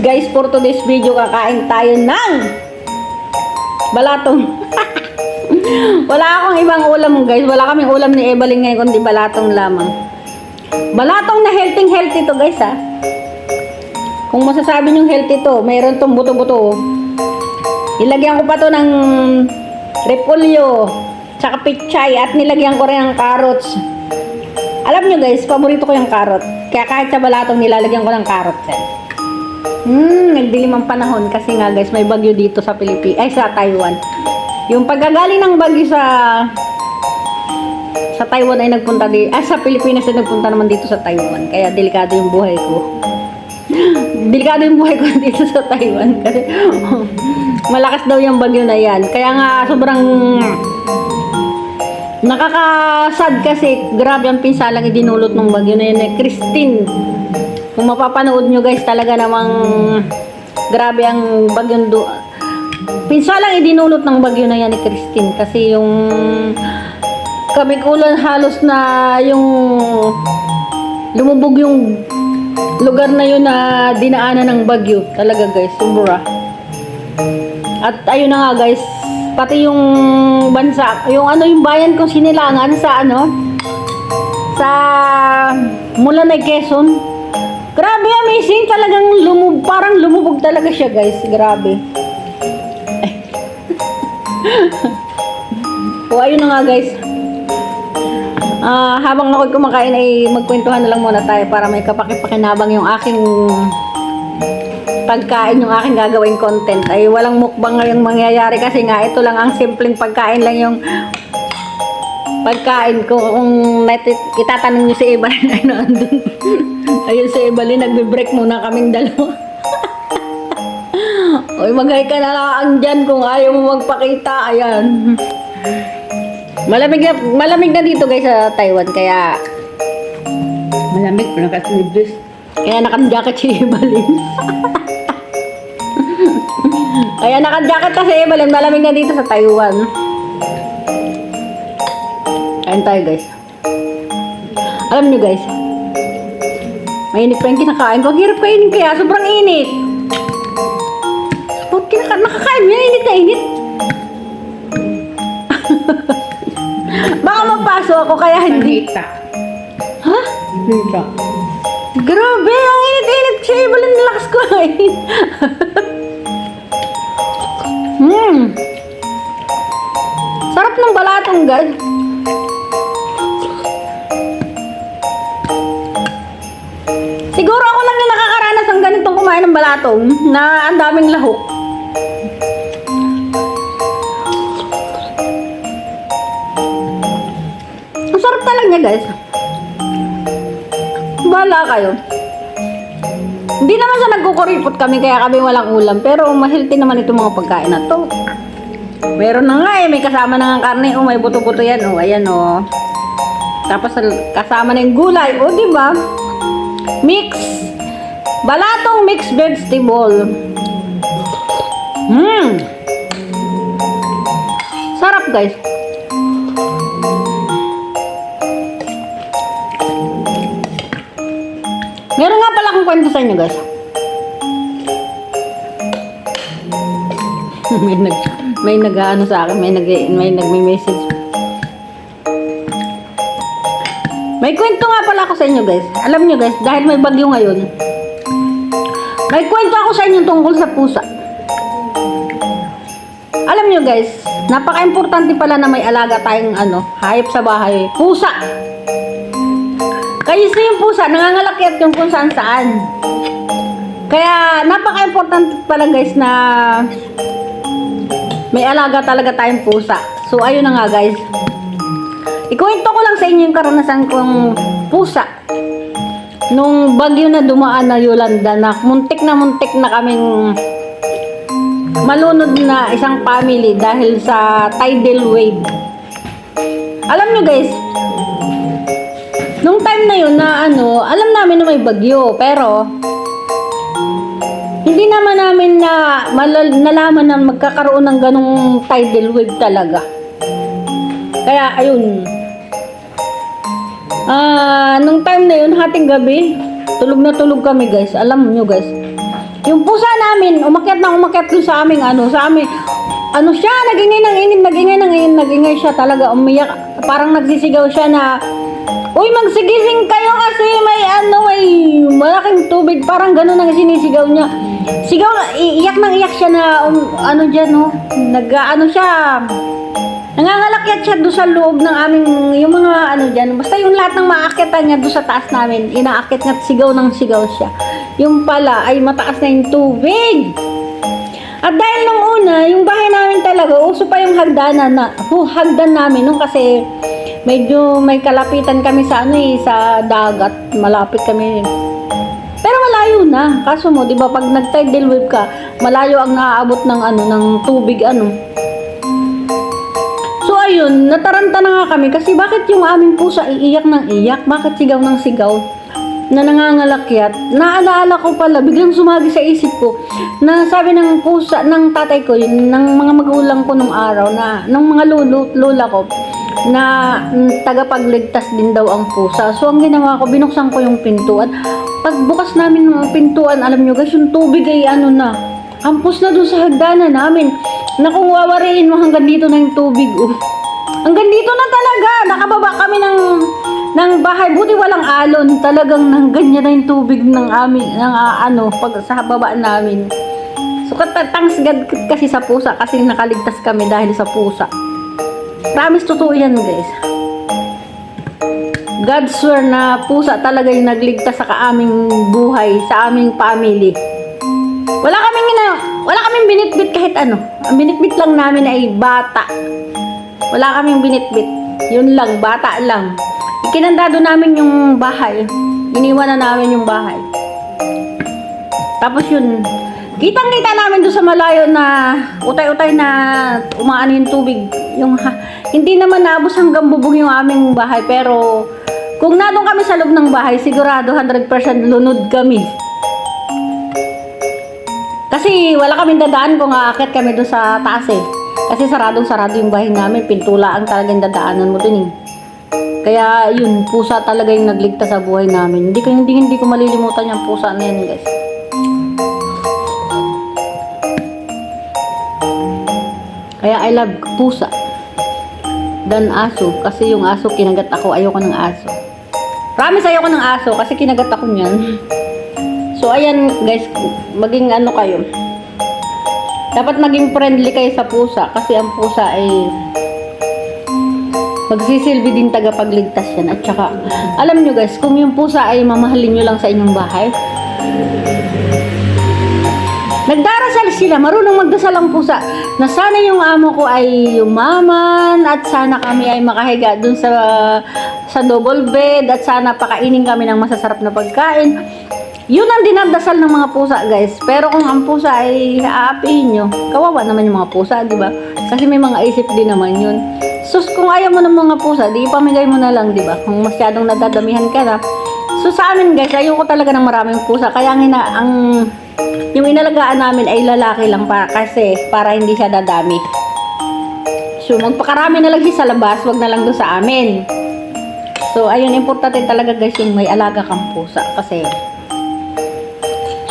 Guys, for today's video, kakain tayo ng balatong. Wala akong ibang ulam, guys. Wala kaming ulam ni Evelyn ngayon, kundi balatong lamang. Balatong na healthy healthy to, guys, ha. Kung masasabi nyo healthy to, mayroon tong buto-buto. oh. Ilagyan ko pa to ng repolyo, tsaka pichay, at nilagyan ko rin ng carrots. Alam nyo guys, paborito ko yung carrot. Kaya kahit sa balatong nilalagyan ko ng carrots. Eh. Hmm, nagdilim ang panahon kasi nga guys, may bagyo dito sa Pilipinas, ay sa Taiwan. Yung pagkagaling ng bagyo sa sa Taiwan ay nagpunta di, ah sa Pilipinas ay nagpunta naman dito sa Taiwan. Kaya delikado yung buhay ko. delikado yung buhay ko dito sa Taiwan kasi malakas daw yung bagyo na yan. Kaya nga sobrang nakakasad kasi grabe ang pinsalang idinulot ng bagyo na yun eh. Christine, kung mapapanood nyo guys talaga namang grabe ang bagyong do pinsalang idinulot ng bagyo na yan ni Christine kasi yung kamikulan halos na yung lumubog yung lugar na yun na dinaanan ng bagyo. Talaga guys sobra. At ayun na nga guys pati yung bansa yung ano yung bayan kong sinilangan sa ano sa mula na Quezon grabe amazing. Talagang lumub parang lumubog talaga siya guys. Grabe. O ayun na nga guys. Ah, habang ako'y kumakain ay magkwentuhan na lang muna tayo para may kapakipakinabang yung aking pagkain yung aking gagawing content. Ay walang mukbang ngayong mangyayari kasi nga ito lang ang simpleng pagkain lang yung pagkain ko kung itatanong niyo si Evelyn ay nandun ayun si Evelyn nagbe-break muna kaming dalawa Oy, maghay ka na lang dyan kung ayaw mo magpakita. Ayan. Malamig na, malamig na dito guys sa Taiwan, kaya Malamig pa nakasilibis. kaya naka-jacket si Evelyn. kaya naka-jacket kasi Evelyn, malamig na dito sa Taiwan. Kain tayo guys. Alam niyo guys, mainit pa yung kinakain ko. Ang hirap kainin kaya, sobrang init. Ba't kinaka nakakain mo yan, init na init. Baka mapaso ako kaya hindi. Hita. Ha? Hita. Grabe, ang init-init siya. Ibalan lakas ko hmm. Sarap ng balatong, guys. Siguro ako lang yung nakakaranas ng ganitong kumain ng balatong na ang daming lahok. Ang sarap talaga guys. Bahala kayo. Hindi naman sa nagkukuripot kami kaya kami walang ulam. Pero mahilti naman itong mga pagkain na to. Meron na nga eh. May kasama na nga karne. Oh, may buto-buto yan. Oh, ayan oh. Tapos kasama na yung gulay. Oh, di ba? Mix. Balatong mixed vegetable. Hmm. Sarap guys. Meron nga pala akong kwento sa inyo, guys. may nag may nag-ano sa akin, may nag may nagme-message. May kwento nga pala ako sa inyo, guys. Alam niyo, guys, dahil may bagyo ngayon. May kwento ako sa inyo tungkol sa pusa. Alam niyo, guys, napaka-importante pala na may alaga tayong ano, hayop sa bahay. Pusa. Kaya sa yung pusa, nangangalakit yung kung saan saan. Kaya, napaka-important pala guys na may alaga talaga tayong pusa. So, ayun na nga guys. Ikuwento ko lang sa inyo yung karanasan kong pusa. Nung bagyo na dumaan na Yolanda na muntik na muntik na kaming malunod na isang family dahil sa tidal wave. Alam nyo guys, Nung time na yun na ano, alam namin na may bagyo, pero hindi naman namin na malal, nalaman na magkakaroon ng ganong tidal wave talaga. Kaya ayun. Ah, nung time na yun, hating gabi, tulog na tulog kami guys. Alam nyo guys. Yung pusa namin, umakyat na umakyat dun sa aming ano, sa aming, ano siya, nagingay ng ingin, nagingay ng ingin, nagingay siya talaga, umiyak, parang nagsisigaw siya na, Uy, magsigising kayo kasi may ano, may malaking tubig, parang gano'n ang sinisigaw niya. Sigaw, iyak nang iyak siya na, um, ano dyan, no, nag, ano siya, Nangangalakyat siya doon sa loob ng aming, yung mga ano dyan, basta yung lahat ng maakyatan niya doon sa taas namin, inaakit at sigaw ng sigaw siya. Yung pala ay mataas na yung tubig. At dahil nung una, yung bahay namin talaga, uso pa yung hagdanan na, hu, hagdan namin nung kasi medyo may kalapitan kami sa ano eh, sa dagat, malapit kami. Pero malayo na. Kaso mo, di ba, pag nag-tidal wave ka, malayo ang naaabot ng ano, ng tubig, ano, So ayun, nataranta na nga kami kasi bakit yung aming pusa iiyak ng iyak? Bakit sigaw ng sigaw? Na nangangalakyat. Naalaala ko pala, biglang sumagi sa isip ko na sabi ng pusa, ng tatay ko, yun, ng mga magulang ko nung araw na, ng mga lulu, lula ko, na mm, tagapagligtas din daw ang pusa. So ang ginawa ko, binuksan ko yung pintuan. Pagbukas namin ng pintuan, alam nyo guys, yung tubig ay ano na, Ampos na doon sa hagdanan namin. Na kung wawariin mo hanggang dito na yung tubig. Oh. Hanggang dito na talaga. Nakababa kami ng ng bahay. Buti walang alon. Talagang nang ganyan na yung tubig ng amin, ng ah, ano, pag sa baba namin. So, thanks God kasi sa pusa. Kasi nakaligtas kami dahil sa pusa. Promise, totoo yan, guys. God swear na pusa talaga yung nagligtas sa kaaming buhay, sa aming family. Wala kaming wala kaming binitbit kahit ano. Ang binitbit lang namin ay bata. Wala kaming binitbit. Yun lang, bata lang. Ikinandado namin yung bahay. Iniwan na namin yung bahay. Tapos yun, kitang-kita namin doon sa malayo na utay-utay na umaano yung tubig. Yung ha, hindi naman naabos hanggang bubong yung aming bahay pero kung nadong kami sa loob ng bahay, sigurado 100% lunod kami. Kasi wala kaming dadaan kung aakit kami doon sa taas eh. Kasi saradong sarado yung bahay namin, pintula ang talagang dadaanan mo dun eh. Kaya yun, pusa talaga yung nagligtas sa buhay namin. Hindi ko hindi, hindi ko malilimutan yung pusa na yan, guys. Kaya I love pusa. Dan aso. Kasi yung aso, kinagat ako. Ayoko ng aso. Promise, ayoko ng aso. Kasi kinagat ako niyan. So, ayan guys, maging ano kayo. Dapat maging friendly kayo sa pusa. Kasi ang pusa ay magsisilbi din tagapagligtas yan. At saka, alam nyo guys, kung yung pusa ay mamahalin nyo lang sa inyong bahay, Nagdarasal sila, marunong magdasal ang pusa na sana yung amo ko ay yumaman at sana kami ay makahiga dun sa sa double bed at sana pakainin kami ng masasarap na pagkain. Yun ang dinadasal ng mga pusa, guys. Pero kung ang pusa ay aapihin nyo, kawawa naman yung mga pusa, di ba? Kasi may mga isip din naman yun. Sus, kung ayaw mo ng mga pusa, di ipamigay mo na lang, di ba? Kung masyadong nadadamihan ka na. So sa amin, guys, ayoko talaga ng maraming pusa. Kaya ang, ang yung inalagaan namin ay lalaki lang para kasi para hindi siya dadami. So magpakarami na lang sa labas, wag na lang doon sa amin. So ayun, importante talaga guys yung may alaga kang pusa kasi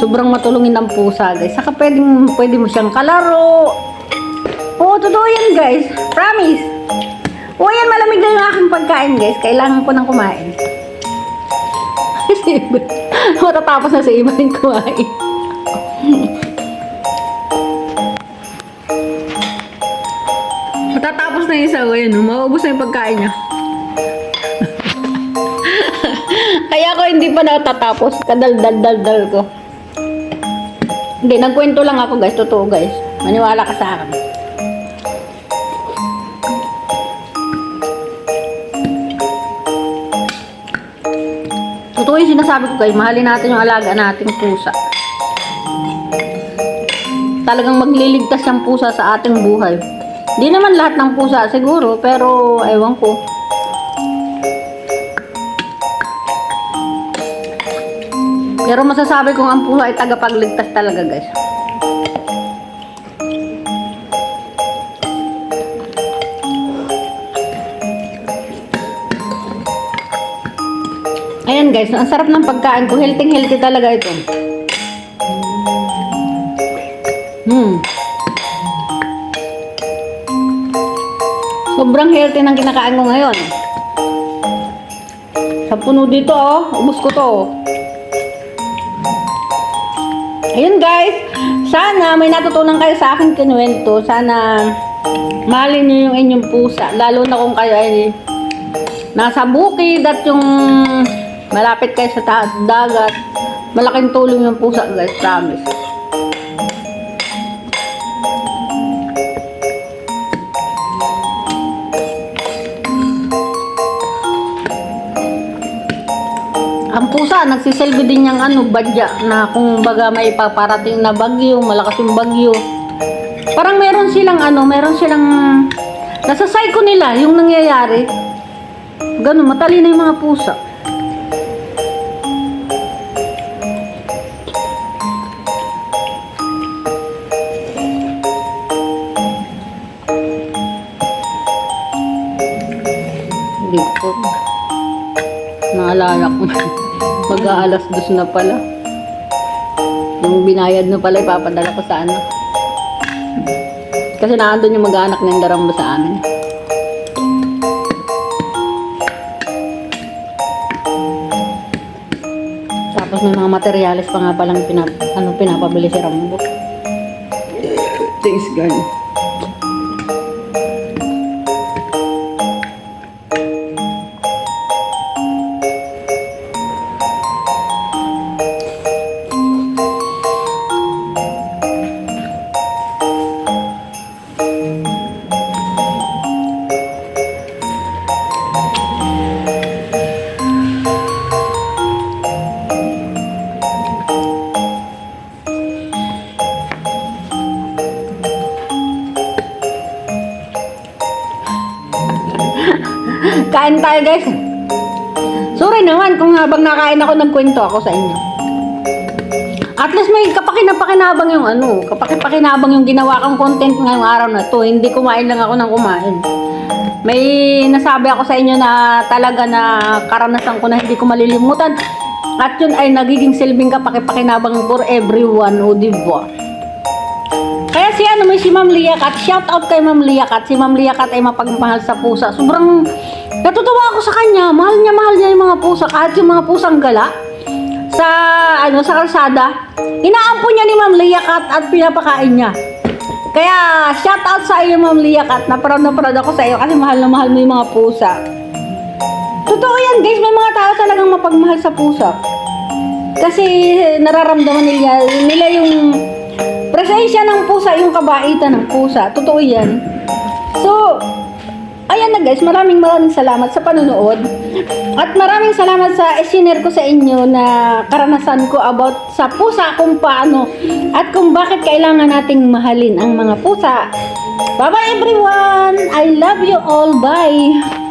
sobrang matulungin ng pusa guys. Saka pwedeng, pwede mo siyang kalaro. Oo, totoo yan guys. Promise. Oo yan, malamig na yung aking pagkain guys. Kailangan ko nang kumain. Kasi matatapos na sa iba rin kumain. Matatapos na yung isa ko yun, no? maubos na yung pagkain niya. Kaya ako hindi pa natatapos, kadal-dal-dal-dal ko. Hindi, nagkwento lang ako guys, totoo guys. Maniwala ka sa akin. Totoo yung sinasabi ko guys, mahalin natin yung alaga nating pusa. Talagang magliligtas yung pusa sa ating buhay. Di naman lahat ng pusa siguro, pero ewan ko. Pero masasabi kong ang pusa ay tagapagligtas talaga guys. Ayan guys, ang sarap ng pagkain ko. Healthy healthy talaga ito. Hmm. Sobrang healthy ng kinakain ko ngayon. Sa puno dito, oh. Ubus ko to, oh. Ayun guys, sana may natutunan kayo sa akin kinuwento. Sana mahalin niyo yung inyong pusa. Lalo na kung kayo ay nasa bukid at yung malapit kayo sa dagat. Malaking tulong yung pusa guys, promise. Ang pusa, nagsiselbi din yung ano, badya na kung baga may paparating na bagyo, malakas yung bagyo. Parang meron silang ano, meron silang nasa psycho nila yung nangyayari. Ganun, matalino yung mga pusa. Hindi. Naalala ko. Mag-aalas dos na pala. Yung binayad na pala, ipapadala ko sa ano. Kasi naandun yung mag-anak ng daramba sa amin. Tapos may mga materyales pa nga palang pinap ano, pinapabili si Rambo. Thanks, God. Kain tayo guys. Sorry naman kung habang nakain ako nagkwento ako sa inyo. At least may kapakinapakinabang yung ano, kapakipakinabang yung ginawa kong content ngayong araw na to. Hindi kumain lang ako ng kumain. May nasabi ako sa inyo na talaga na karanasan ko na hindi ko malilimutan. At yun ay nagiging silbing kapakipakinabang for everyone, o diba? Kaya si Ma'am Liakat. Shout out kay Ma'am Liakat. Si Ma'am Liakat ay mapagmahal sa pusa. Sobrang natutuwa ako sa kanya. Mahal niya, mahal niya yung mga pusa. Kahit yung mga pusang gala sa ano sa kalsada, inaampon niya ni Ma'am Liakat at pinapakain niya. Kaya shout out sa iyo Ma'am Liakat. Na proud na proud ako sa iyo kasi mahal na mahal mo yung mga pusa. Totoo yan guys, may mga tao talagang mapagmahal sa pusa. Kasi nararamdaman nila, nila yung presensya ng pusa, yung kabaitan ng pusa. Totoo yan. So, ayan na guys, maraming maraming salamat sa panonood. At maraming salamat sa isinare ko sa inyo na karanasan ko about sa pusa kung paano at kung bakit kailangan nating mahalin ang mga pusa. Bye-bye everyone! I love you all. Bye!